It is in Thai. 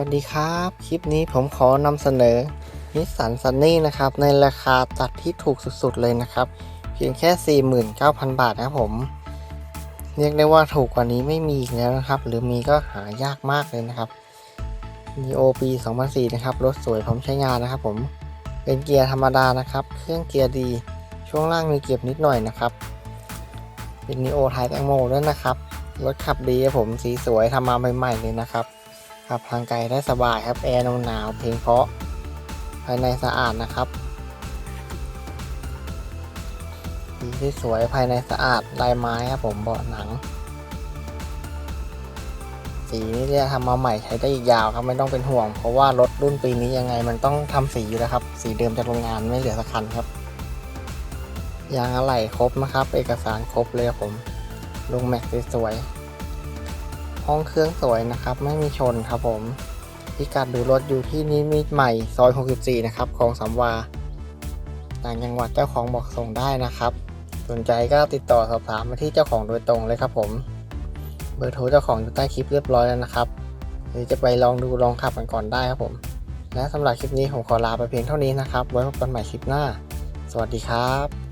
วัสดีครับ คลิปนี้ผมขอนำเสนอนิสสันซันนี่นะครับ ในราคาตัดที่ถูกสุดๆเลยนะครับ เพียงแค่ 49,000 บาทนะครับผม เรียกได้ว่าถูกกว่านี้ไม่มีอีกแล้วนะครับ หรือมีก็หายากมากเลยนะครับ Neo ปี 2004 นะครับ รถสวยพร้อมใช้งานนะครับผม เป็นเกียร์ธรรมดานะครับ เครื่องเกียร์ดี ช่วงล่างมีเก็บนิดหน่อยนะครับ เป็น Neo ไทยแตงโมด้วยนะครับ รถขับดีครับผม สีสวยทำมาใหม่ๆเลยนะครับ ขับทางไกลได้สบายครับแอร์หนาวๆเพลงเพราะ ภายในสะอาดนะครับสีที่สวยภายในสะอาดลายไม้ครับผมเบาะหนัง สีนี่จะทำมาใหม่ใช้ได้อีกยาวครับไม่ต้องเป็นห่วง เพราะว่ารถรุ่นปีนี้ยังไงมันต้องทำสีอยู่แล้วครับ สีเดิมจากโรงงานไม่เหลือสักคันครับยางอะไหล่ครบนะครับ เอกสารครบเลยครับผมลงแม็กซ์สวยๆ ห้องเครื่องสวยนะครับ ไม่มีชนครับผมพิกัดดูรถอยู่ที่นิมิตใหม่ซอย 64 นะครับคลองสามวาต่างจังหวัดเจ้าของบอกส่งได้นะครับ สนใจก็ติดต่อสอบถามมาที่เจ้าของโดยตรงเลยครับผม เบอร์โทรเจ้าของอยู่ใต้คลิปเรียบร้อยแล้วนะครับ หรือจะไปลองดูลองขับกันก่อนได้ครับผม และสำหรับคลิปนี้ผมขอลาไปเพียงเท่านี้นะครับ ไว้พบกันใหม่คลิปหน้า สวัสดีครับ